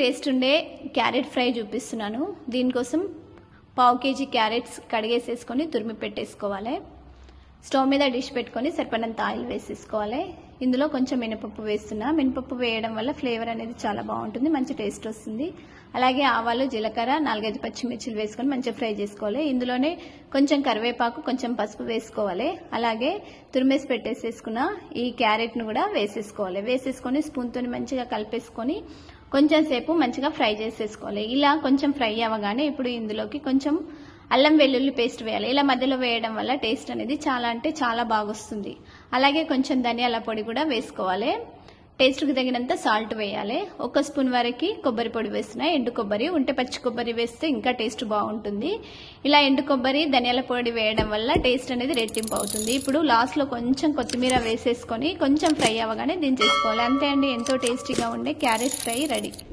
Taste ఉండే carrot fry చూపిస్తున్నాను. దీనికోసం పావు కేజీ క్యారెట్స్ కడిగేసేసుకొని తురిమి పెట్టేసుకోవాలి. స్టవ్ మీద డిష్ పెట్టుకొని సరిపడినంత ఆయిల్ వేసేసుకోవాలి. ఇందులో కొంచెం మినపప్పు వేస్తున్నా. మినపప్పు వేయడం వల్ల ఫ్లేవర్ అనేది చాలా బాగుంటుంది మంచి టేస్ట్ వస్తుంది. అలాగే ఆవాలు జీలకర్ర నాలుగైదు పచ్చిమిర్చిలు వేసుకొని మంచిగా ఫ్రై చేసుకోవాలి. ఇందులోనే కొంచెం కరివేపాకు కొంచెం పసుపు వేసుకోవాలి. అలాగే తురిమేసి పెట్టేసేసుకున్న ఈ క్యారెట్ను కూడా వేసేసుకోవాలి. వేసేసుకొని స్పూన్తో మంచిగా కలిపేసుకొని కొంచెం సేపు మంచిగా ఫ్రై చేసేసుకోవాలి. ఇలా కొంచెం ఫ్రై అవ్వగానే ఇప్పుడు ఇందులోకి కొంచెం అల్లం వెల్లుల్లి పేస్ట్ వేయాలి. ఇలా మధ్యలో వేయడం వల్ల టేస్ట్ అనేది చాలా అంటే చాలా బాగొస్తుంది. అలాగే కొంచెం ధనియాల పొడి కూడా వేసుకోవాలి. టేస్ట్కి తగినంత సాల్ట్ వేయాలి. ఒక స్పూన్ వరకు కొబ్బరి పొడి వేస్తున్నా ఎండు కొబ్బరి ఉంటే పచ్చి కొబ్బరి వేస్తే ఇంకా టేస్ట్ బాగుంటుంది. ఇలా ఎండు కొబ్బరి ధనియాల పొడి వేయడం వల్ల టేస్ట్ అనేది రెట్టింపు అవుతుంది. ఇప్పుడు లాస్ట్లో కొంచెం కొత్తిమీర వేసేసుకొని కొంచెం ఫ్రై అవ్వగానే దించేసుకోవాలి. అంతే అండి. ఎంతో టేస్టీగా ఉండే క్యారెట్ ఫ్రై రెడీ.